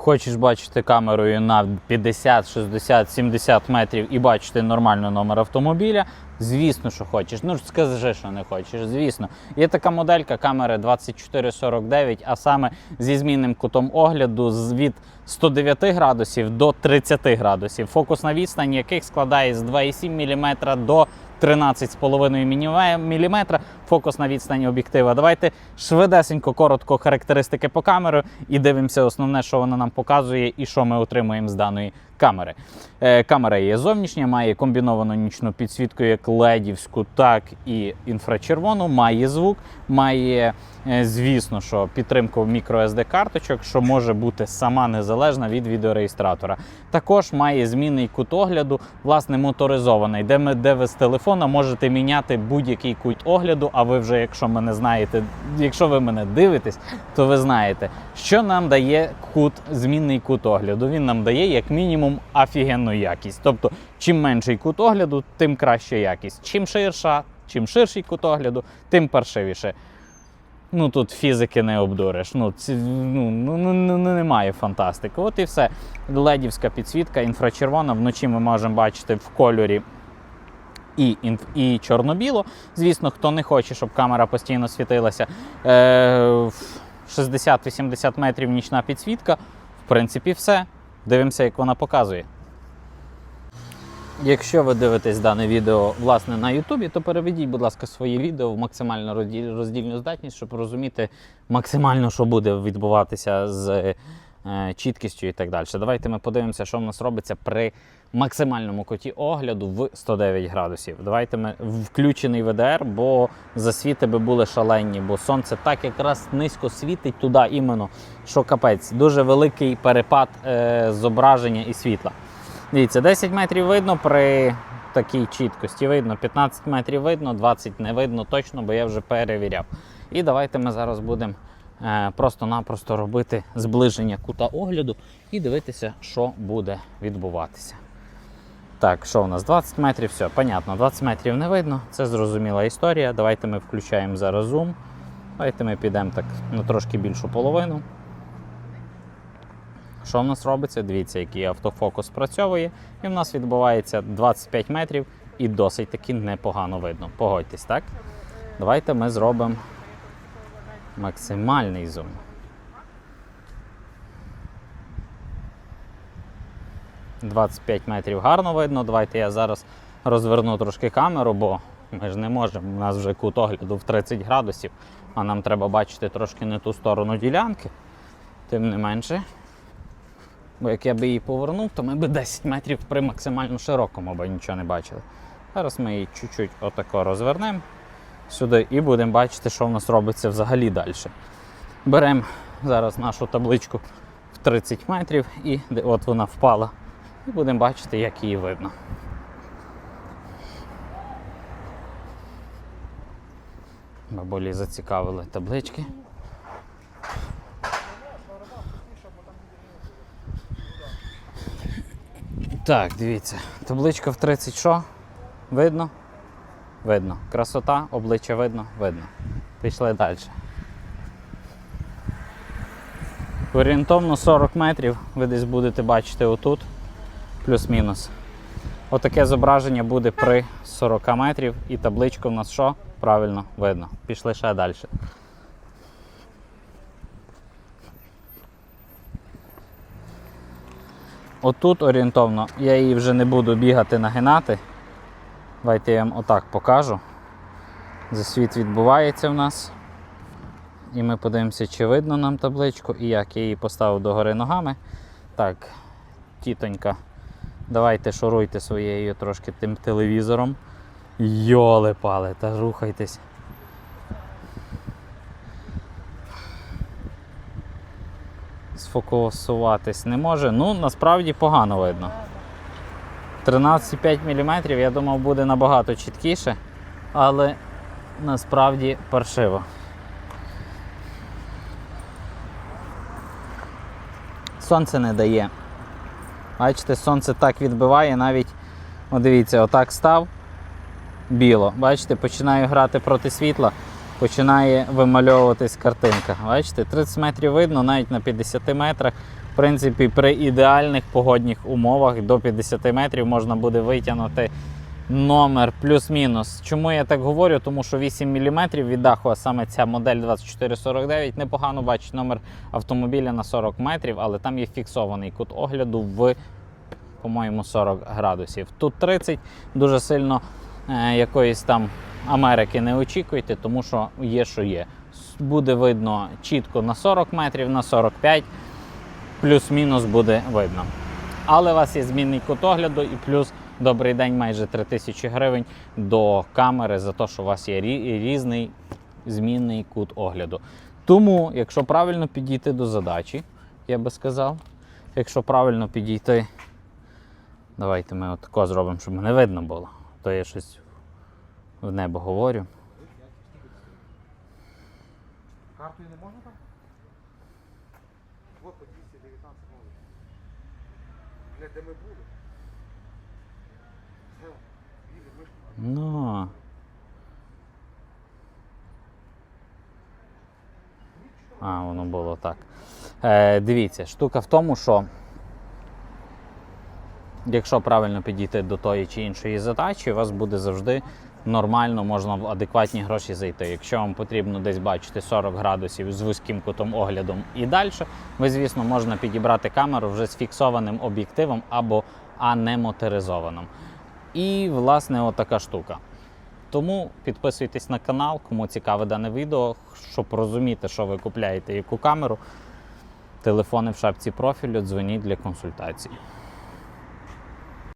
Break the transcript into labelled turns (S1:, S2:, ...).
S1: хочеш бачити камерою на 50, 60, 70 метрів і бачити нормально номер автомобіля, звісно, що хочеш. Ну скажи, що не хочеш. Звісно, є така моделька камери 2449, а саме зі змінним кутом огляду з- від 109 градусів до 30 градусів. Фокусна відстань яких складає з 2,7 мм до 13,5 мм фокусна відстані об'єктива. Давайте швидесенько, коротко характеристики по камеру і дивимося основне, що вона нам показує і що ми отримуємо з даної камери. Е, камера є зовнішня, має комбіновану нічну підсвітку як ледівську, так і інфрачервону, має звук, має, звісно, що підтримку microSD карточок, що може бути сама незалежна від відеореєстратора. Також має змінний кут огляду, власне, моторизований, де, ми, де ви з телефона можете міняти будь-який кут огляду. А ви вже, якщо мене знаєте, якщо ви мене дивитесь, то ви знаєте, що нам дає кут, змінний кут огляду. Він нам дає як мінімум офігенну якість. Тобто, чим менший кут огляду, тим краща якість. Чим ширша, чим ширший кут огляду, тим паршивіше. Ну тут фізики не обдуриш. Ну, ці, ну, ну, ну, ну, ну, немає фантастики. От і все. Ледівська підсвітка, інфрачервона. Вночі ми можемо бачити в кольорі і, і чорно-біло. Звісно, хто не хоче, щоб камера постійно світилася. Е, 60-80 метрів нічна підсвітка. В принципі, все. Дивимося, як вона показує. Якщо ви дивитесь дане відео власне на Ютубі, то переведіть, будь ласка, своє відео в максимально роздільну здатність, щоб розуміти максимально, що буде відбуватися з е, чіткістю і так далі. Давайте ми подивимося, що в нас робиться при максимальному коті огляду в 109 градусів. Давайте ми включений ВДР, бо засвіти би були шалені, бо сонце так якраз низько світить туди іменно, що капець. Дуже великий перепад е, зображення і світла. Дивіться, 10 метрів видно при такій чіткості видно, 15 метрів видно, 20 не видно точно, бо я вже перевіряв. І давайте ми зараз будемо е, просто-напросто робити зближення кута огляду і дивитися, що буде відбуватися. Так, що у нас? 20 метрів, все, понятно, 20 метрів не видно, це зрозуміла історія. Давайте ми включаємо зараз зум. Давайте ми підемо так на трошки більшу половину. Що в нас робиться? Дивіться, який автофокус працьовує, і в нас відбувається 25 метрів і досить таки непогано видно. Погодьтесь, так? Давайте ми зробимо максимальний зум. «25 метрів гарно видно. Давайте я зараз розверну трошки камеру, бо ми ж не можемо. У нас вже кут огляду в 30 градусів, а нам треба бачити трошки не ту сторону ділянки. Тим не менше, Бо як я би її повернув, то ми б 10 метрів при максимально широкому бо нічого не бачили. Зараз ми її чуть-чуть отако розвернемо сюди і будемо бачити, що в нас робиться взагалі далі. Беремо зараз нашу табличку в 30 метрів і от вона впала. І будемо бачити, як її видно. Бабулі зацікавили таблички. Так, дивіться, табличка в 30 що? Видно? Видно. Красота, обличчя видно? Видно. Пішли далі. Орієнтовно 40 метрів ви десь будете бачити отут, плюс-мінус. Отаке зображення буде при 40 метрів і табличка в нас що? Правильно видно. Пішли ще далі. Отут орієнтовно я її вже не буду бігати нагинати. Давайте я вам отак покажу. Засвіт відбувається в нас. І ми подивимося, чи видно нам табличку і як я її поставив догори ногами. Так, тітонька, давайте шуруйте своєю трошки тим телевізором. Йоле пале, та рухайтесь. Сфокусуватись не може. Ну, насправді погано видно. 13,5 мм, я думав, буде набагато чіткіше, але насправді паршиво. Сонце не дає. Бачите, сонце так відбиває, навіть, о, дивіться, отак став біло. Бачите, починаю грати проти світла, починає вимальовуватись картинка. Бачите, 30 метрів видно, навіть на 50 метрах В принципі, при ідеальних погодних умовах до 50 метрів можна буде витягнути номер плюс-мінус. Чому я так говорю? Тому що 8 мм від даху, а саме ця модель 2449, непогано бачить номер автомобіля на 40 метрів, але там є фіксований кут огляду в, по-моєму, 40 градусів. Тут 30 дуже сильно е, якоїсь там Америки не очікуйте, тому що є, що є. Буде видно чітко на 40 метрів, на 45, плюс-мінус буде видно. Але у вас є змінний кут огляду і плюс добрий день майже 3000 гривень до камери за те, що у вас є різний змінний кут огляду. Тому, якщо правильно підійти до задачі, я би сказав, якщо правильно підійти, давайте ми отако зробимо, щоб не видно було. То я щось в небо говорю.
S2: Картою не можна там? Вот по 219 нових. Бля, де ми були?
S1: Ну. А, воно було так. Е, дивіться, штука в тому, що якщо правильно підійти до тої чи іншої задачі, у вас буде завжди нормально, можна в адекватні гроші зайти. Якщо вам потрібно десь бачити 40 градусів з вузьким кутом оглядом і далі, ви, звісно, можна підібрати камеру вже з фіксованим об'єктивом або анемоторизованим. І, власне, отака штука. Тому підписуйтесь на канал, кому цікаве дане відео, щоб розуміти, що ви купляєте, яку камеру. Телефони в шапці профілю, дзвоніть для консультацій.